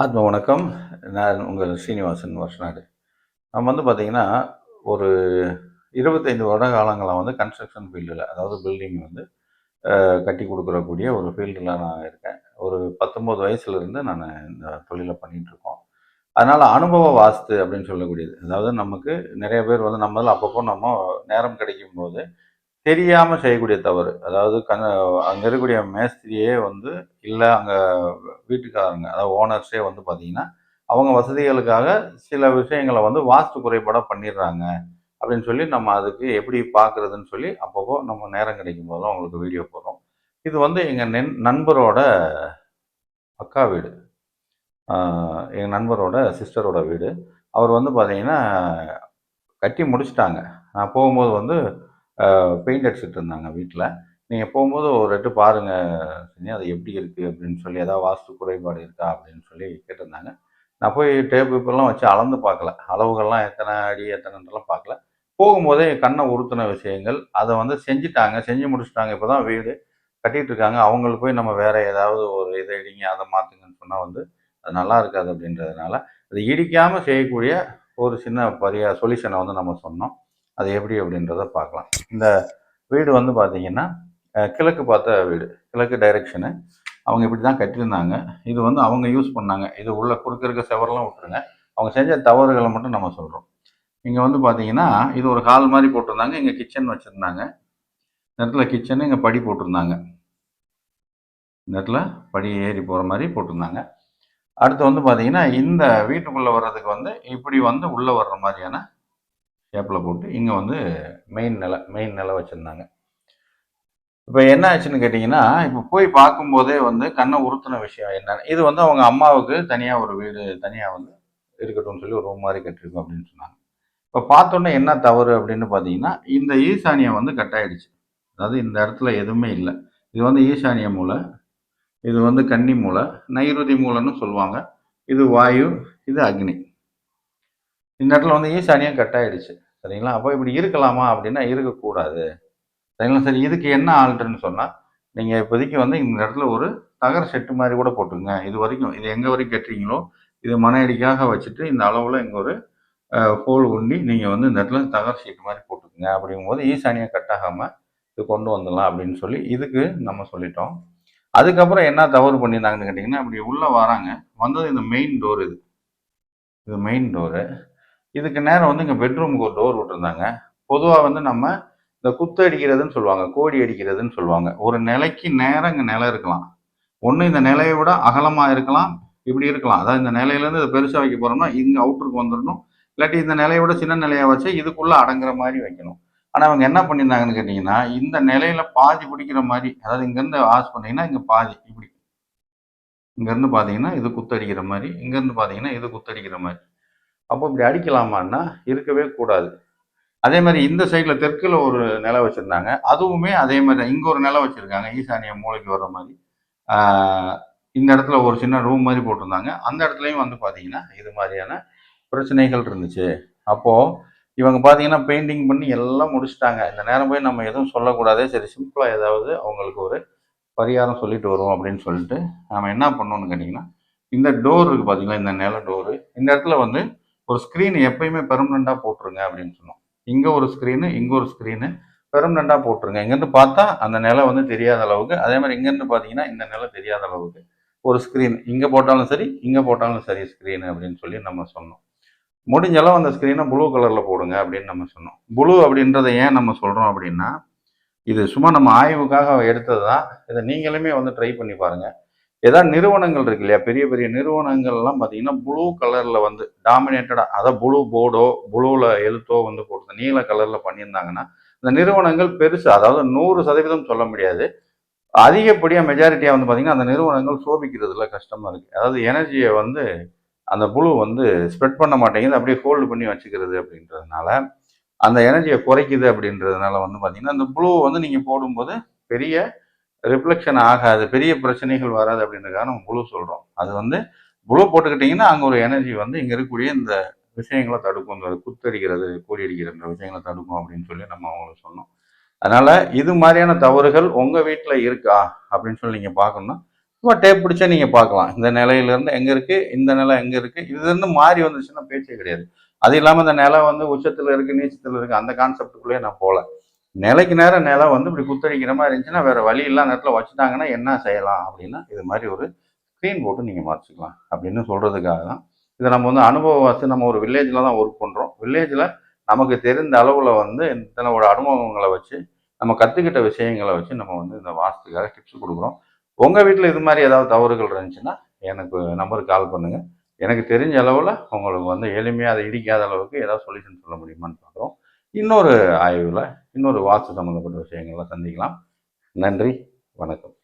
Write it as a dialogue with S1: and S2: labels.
S1: ஆத்ம வணக்கம். நான் உங்கள் ஸ்ரீனிவாசன் வருஷநாடு. நம்ம வந்து பார்த்திங்கன்னா ஒரு இருபத்தைந்து வருட காலங்களாக வந்து கன்ஸ்ட்ரக்ஷன் ஃபீல்டில் அதாவது பில்டிங் வந்து கட்டி கொடுக்குறக்கூடிய ஒரு ஃபீல்டில் நான் இருக்கேன். ஒரு பத்தொம்போது வயசுலேருந்து நான் இந்த தொழிலை பண்ணிகிட்ருக்கோம் அதனால் அனுபவ வாஸ்து அப்படின்னு சொல்லக்கூடியது. அதாவது நமக்கு நிறைய பேர் வந்து நம்மளால் அப்பப்போ நம்ம நேரம் கிடைக்கும் போது தெரியாமல் செய்யக்கூடிய தவறு. அதாவது கண் அங்கே இருக்கக்கூடிய மேஸ்திரியே வந்து இல்லை அங்கே வீட்டுக்காரங்க அதாவது ஓனர்ஸே வந்து பார்த்தீங்கன்னா அவங்க வசதிகளுக்காக சில விஷயங்களை வந்து வாஸ்து குறைபாடாக பண்ணிடுறாங்க அப்படின்னு சொல்லி நம்ம அதுக்கு எப்படி பார்க்குறதுன்னு சொல்லி அப்பப்போ நம்ம நேரம் கிடைக்கும் போதும் அவங்களுக்கு வீடியோ போடுறோம். இது வந்து எங்கள் நென் நண்பரோட அக்கா வீடு. எங்கள் நண்பரோட சிஸ்டரோட வீடு. அவர் வந்து பார்த்தீங்கன்னா கட்டி முடிச்சிட்டாங்க. நான் போகும்போது வந்து பெயிண்ட் அடிச்சுட்டு இருந்தாங்க வீட்டில் நீங்கள் போகும்போது ஒரு ரெட்டு பாருங்கள் அது எப்படி இருக்குது அப்படின்னு சொல்லி ஏதாவது வாஸ்து குறைபாடு இருக்கா அப்படின்னு சொல்லி கேட்டிருந்தாங்க. நான் போய் டேப் பேப்பர்லாம் வச்சு அளந்து பார்க்கல. அளவுகள்லாம் எத்தனை அடி எத்தனைன்றலாம் பார்க்கல. போகும்போதே என் கண்ணை உறுத்தின விஷயங்கள் அதை வந்து செஞ்சுட்டாங்க செஞ்சு முடிச்சுட்டாங்க. இப்போ தான் வீடு கட்டிகிட்டு இருக்காங்க. அவங்களுக்கு போய் நம்ம வேறு ஏதாவது ஒரு இதை இடிங்க அதை மாற்றுங்கன்னு சொன்னால் வந்து அது நல்லா இருக்காது அப்படின்றதுனால அது இடிக்காமல் செய்யக்கூடிய ஒரு சின்ன பரிய சொல்யூஷனை வந்து நம்ம சொன்னோம். அது எப்படி அப்படின்றத பார்க்கலாம். இந்த வீடு வந்து பார்த்தீங்கன்னா கிழக்கு பார்த்த வீடு கிழக்கு டைரெக்ஷனு அவங்க இப்படி தான் கட்டியிருந்தாங்க. இது வந்து அவங்க யூஸ் பண்ணாங்க. இது உள்ள குறுக்க இருக்க செவரெல்லாம் விட்டுருங்க. அவங்க செஞ்ச தவறுகளை மட்டும் நம்ம சொல்கிறோம் இங்கே வந்து பார்த்தீங்கன்னா இது ஒரு ஹால் மாதிரி போட்டிருந்தாங்க. இங்கே கிச்சன் வச்சுருந்தாங்க. நேரத்தில் கிச்சனு இங்கே படி போட்டிருந்தாங்க. நேரத்தில் படி ஏறி போகிற மாதிரி போட்டிருந்தாங்க. அடுத்து வந்து பார்த்தீங்கன்னா இந்த வீட்டுக்குள்ளே வர்றதுக்கு வந்து இப்படி வந்து உள்ளே வர்ற மாதிரியான ஷேப்பில் போட்டு இங்கே வந்து மெயின் நிலை மெயின் நிலை வச்சுருந்தாங்க. இப்போ என்ன ஆச்சுன்னு கேட்டிங்கன்னா இப்போ போய் பார்க்கும்போதே வந்து கண்ணை உறுத்தின விஷயம் என்னன்னு இது வந்து அவங்க அம்மாவுக்கு தனியாக ஒரு வீடு தனியாக வந்து இருக்கட்டும்னு சொல்லி ஒரு ரூம் மாதிரி கட்டிருக்கோம் அப்படின்னு சொன்னாங்க. இப்போ பார்த்தோன்னே என்ன தவறு அப்படின்னு பார்த்தீங்கன்னா இந்த ஈசானியம் வந்து கட் ஆயிடுச்சு அதாவது இந்த இடத்துல எதுவுமே இல்லை. இது வந்து ஈசானிய மூளை இது வந்து கன்னி மூளை நைருதி மூளைன்னு சொல்லுவாங்க. இது வாயு இது அக்னி. இந்த இடத்துல வந்து ஈசானியம் கட் ஆயிடுச்சு சரிங்களா? அப்போ இப்படி இருக்கலாமா அப்படின்னா இருக்கக்கூடாது. சரிங்களா? சரி இதுக்கு என்ன ஆல்ட்ருன்னு சொன்னால் நீங்கள் இப்போதைக்கு வந்து இந்த இடத்துல ஒரு தகர செட்டு மாதிரி கூட போட்டுங்க இது வரைக்கும் இது எங்கே வரைக்கும் கட்டுறீங்களோ இது மன அடிக்காக வச்சுட்டு இந்த அளவில் இங்கே ஒரு ஹோல் உண்டி நீங்கள் வந்து இந்த இடத்துல தகர ஷீட் மாதிரி போட்டுக்குங்க. அப்படிங்கும்போது ஈசானியாக கட் ஆகாமல் இது கொண்டு வந்துடலாம் அப்படின்னு சொல்லி இதுக்கு நம்ம சொல்லிட்டோம். அதுக்கப்புறம் என்ன தவறு பண்ணியிருந்தாங்கன்னு கேட்டிங்கன்னா அப்படி உள்ளே வராங்க. வந்தது இந்த மெயின் டோர் இது. இது மெயின் டோரு இதுக்கு நேரம் வந்து இங்கே பெட்ரூமுக்கு ஒரு டோர் விட்டுருந்தாங்க. பொதுவாக வந்து நம்ம இந்த குத்து அடிக்கிறதுன்னு சொல்லுவாங்க கோடி அடிக்கிறதுன்னு சொல்லுவாங்க. ஒரு நிலைக்கு நேரம் இங்கே நிலை இருக்கலாம். ஒன்று இந்த நிலையை விட அகலமாக இருக்கலாம் இப்படி இருக்கலாம். அதாவது இந்த நிலையிலேருந்து இதை பெருசாக வைக்க போகிறோம்னா இங்கே அவுட்டருக்கு வந்துடணும். இல்லாட்டி இந்த நிலையை விட சின்ன நிலையை வச்சு இதுக்குள்ளே அடங்குற மாதிரி வைக்கணும். ஆனால் அவங்க என்ன பண்ணியிருந்தாங்கன்னு கேட்டிங்கன்னா இந்த நிலையில பாதி பிடிக்கிற மாதிரி அதாவது இங்கேருந்து ஆஸ் பண்ணீங்கன்னா இங்கே பாதி இப்படி. இங்கேருந்து பார்த்தீங்கன்னா இது குத்தடிக்கிற மாதிரி இங்கேருந்து பார்த்தீங்கன்னா இது குத்தடிக்கிற மாதிரி. அப்போ இப்படி அடிக்கலாமான்னா இருக்கவே கூடாது. அதே மாதிரி இந்த சைடில் தெற்கில் ஒரு நிலை வச்சுருந்தாங்க. அதுவுமே அதே மாதிரி இங்கே ஒரு நிலை வச்சுருக்காங்க. ஈசானிய மூளைக்கு வர்ற மாதிரி. இந்த இடத்துல ஒரு சின்ன ரூம் மாதிரி போட்டிருந்தாங்க. அந்த இடத்துலையும் வந்து பார்த்தீங்கன்னா இது மாதிரியான பிரச்சனைகள் இருந்துச்சு. அப்போது இவங்க பார்த்தீங்கன்னா பெயிண்டிங் பண்ணி எல்லாம் முடிச்சிட்டாங்க. இந்த நேரம் போய் நம்ம எதுவும் சொல்லக்கூடாது. சரி சிம்பிளாக ஏதாவது அவங்களுக்கு ஒரு பரிகாரம் சொல்லிட்டு வருவோம் அப்படின்னு சொல்லிட்டு நம்ம என்ன பண்ணோம்னு கேட்டிங்கன்னா இந்த டோர் இருக்குது பார்த்தீங்களா இந்த நில டோரு இந்த இடத்துல வந்து ஒரு ஸ்க்ரீன் எப்பயுமே பெர்மனண்ட்டாக போட்டுருங்க அப்படின்னு சொன்னோம். இங்கே ஒரு ஸ்க்ரீனு இங்கே ஒரு ஸ்க்ரீனு வெறும் ரெண்டாக போட்டுருங்க. இங்கேருந்து பார்த்தா அந்த நிலை வந்து தெரியாத அளவுக்கு. அதே மாதிரி இங்கேருந்து பார்த்தீங்கன்னா இந்த நிலை தெரியாத அளவுக்கு. ஒரு ஸ்க்ரீன் இங்கே போட்டாலும் சரி இங்கே போட்டாலும் சரி ஸ்க்ரீனு அப்படின்னு சொல்லி நம்ம சொன்னோம். முடிஞ்ச அளவு அந்த ஸ்க்ரீனை ப்ளூ கலரில் போடுங்க அப்படின்னு நம்ம சொன்னோம். ப்ளூ அப்படின்றத ஏன் நம்ம சொல்கிறோம் அப்படின்னா இது சும்மா நம்ம ஆய்வுக்காக எடுத்தது தான் இதை நீங்களுமே வந்து ட்ரை பண்ணி பாருங்கள் ஏதாவது நிறுவனங்கள் இருக்கு இல்லையா? பெரிய பெரிய நிறுவனங்கள்லாம் பார்த்தீங்கன்னா ப்ளூ கலரில் வந்து டாமினேட்டடாக அதை ப்ளூ போர்டோ ப்ளூவில் எழுத்தோ வந்து போட்டு நீல கலரில் பண்ணியிருந்தாங்கன்னா இந்த நிறுவனங்கள் பெருசு. அதாவது நூறு சதவீதம் சொல்ல முடியாது. அதிகப்படியாக மெஜாரிட்டியாக வந்து பார்த்தீங்கன்னா அந்த நிறுவனங்கள் சோபிக்கிறதுல கஷ்டமாக இருக்குது அதாவது எனர்ஜியை வந்து அந்த புழு வந்து ஸ்ப்ரெட் பண்ண மாட்டேங்குது. அப்படியே ஹோல்டு பண்ணி வச்சுக்கிறது அப்படின்றதுனால அந்த எனர்ஜியை குறைக்குது அப்படின்றதுனால வந்து பார்த்தீங்கன்னா அந்த ப்ளூ வந்து நீங்கள் போடும்போது பெரிய ரிஃப்ளெக்ஷன் ஆகாது பெரிய பிரச்சனைகள் வராது அப்படின்றக்காக நம்ம ப்ளூ சொல்கிறோம் அது வந்து ப்ளூ போட்டுக்கிட்டிங்கன்னா அங்கே ஒரு எனர்ஜி வந்து இங்கே இருக்கக்கூடிய இந்த விஷயங்களை தடுக்கும். இந்த குத்தடிக்கிறது கூடி அடிக்கிறன்ற விஷயங்களை தடுக்கும் அப்படின்னு சொல்லி நம்ம அவங்களுக்கு சொன்னோம். அதனால் இது மாதிரியான தவறுகள் உங்கள் வீட்டில் இருக்கா அப்படின்னு சொல்லி நீங்கள் பார்க்கணும்னா சும்மா டேப் பிடிச்சா நீங்கள் பார்க்கலாம். இந்த நிலையிலேருந்து எங்கே இருக்குது இந்த நிலை எங்கே இருக்குது இதுலேருந்து மாறி வந்துச்சுன்னா பேச்சே கிடையாது. அது இல்லாமல் இந்த நிலம் வந்து உச்சத்தில் இருக்குது நீச்சத்தில் இருக்குது அந்த கான்செப்டுக்குள்ளேயே நான் போகல. நிலைக்கு நேரம் நிலம் வந்து இப்படி குத்தடிக்கிற மாதிரி இருந்துச்சுன்னா வேறு வழி இல்லாத நேரத்தில் வச்சுட்டாங்கன்னா என்ன செய்யலாம் அப்படின்னா இது மாதிரி ஒரு ஸ்க்ரீன் போட்டு நீங்கள் மறைச்சிக்கலாம் அப்படின்னு சொல்கிறதுக்காக தான். இதை நம்ம வந்து அனுபவவாசி நம்ம ஒரு வில்லேஜில் தான் ஒர்க் பண்ணுறோம் வில்லேஜில் நமக்கு தெரிந்த அளவில் வந்து இத்தனோட அனுபவங்களை வச்சு நம்ம கற்றுக்கிட்ட விஷயங்களை வச்சு நம்ம வந்து இந்த வாஸ்துக்காக டிப்ஸ் கொடுக்குறோம். உங்கள் வீட்டில் இது மாதிரி ஏதாவது தவறுகள் இருந்துச்சுன்னா எனக்கு நம்பருக்கு கால் பண்ணுங்கள் எனக்கு தெரிஞ்ச அளவில் உங்களுக்கு வந்து எளிமையாக அதை இடிக்காத அளவுக்கு ஏதாவது சொல்யூஷன் சொல்ல முடியுமான்னு பார்க்குறோம். இன்னொரு ஆய்வில் இன்னொரு வாஸ்து சம்மந்தப்பட்ட விஷயங்கள்லாம் சந்திக்கலாம். நன்றி வணக்கம்.